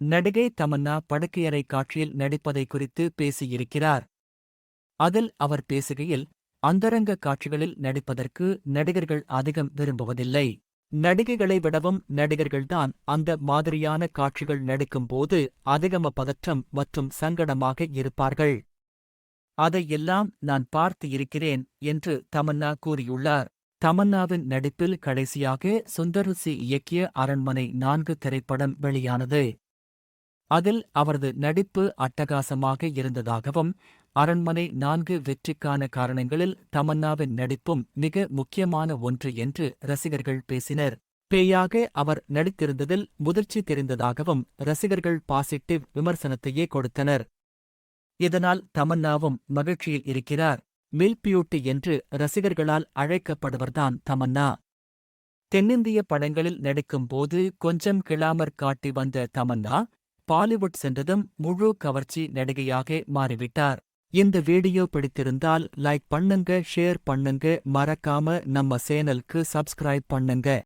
நடிகை தமன்னா படுக்கையறை காட்சியில் நடிப்பதை குறித்து பேசியிருக்கிறார். அதில் அவர் பேசுகையில் அந்தரங்க காட்சிகளில் நடிப்பதற்கு நடிகர்கள் அதிகம் விரும்புவதில்லை. நடிகைகளை விடவும் நடிகர்கள்தான் அந்த மாதிரியான காட்சிகள் நடிக்கும்போது அதிகம பதற்றம் மற்றும் சங்கடமாக இருப்பார்கள். அதையெல்லாம் நான் பார்த்து இருக்கிறேன் என்று தமன்னா கூறியுள்ளார். தமன்னாவின் நடிப்பில் கடைசியாக சுந்தர்சி இயக்கிய அரண்மனை நான்கு திரைப்படம் வெளியானது. அதில் அவரது நடிப்பு அட்டகாசமாக இருந்ததாகவும் அரண்மனை நான்கு வெற்றிக்கான காரணங்களில் தமன்னாவின் நடிப்பும் மிக முக்கியமான ஒன்று என்று ரசிகர்கள் பேசினர். பேயாக அவர் நடித்திருந்ததில் முதிர்ச்சி தெரிந்ததாகவும் ரசிகர்கள் பாசிட்டிவ் விமர்சனத்தையே கொடுத்தனர். இதனால் தமன்னாவும் மகிழ்ச்சியில் இருக்கிறார். மில் பியூட்டி என்று ரசிகர்களால் அழைக்கப்படுவர்தான் தமன்னா. தென்னிந்திய படங்களில் நடிக்கும்போது கொஞ்சம் கிளாமர் காட்டி வந்த தமன்னா பாலிவுட் சென்றதும் முழு கவர்ச்சி நடிகையாக மாறிவிட்டார். இந்த வீடியோ பிடித்திருந்தால் லைக் பண்ணுங்க ஷேர் பண்ணுங்க மறக்காம நம்ம சேனலுக்கு சப்ஸ்கிரைப் பண்ணுங்க.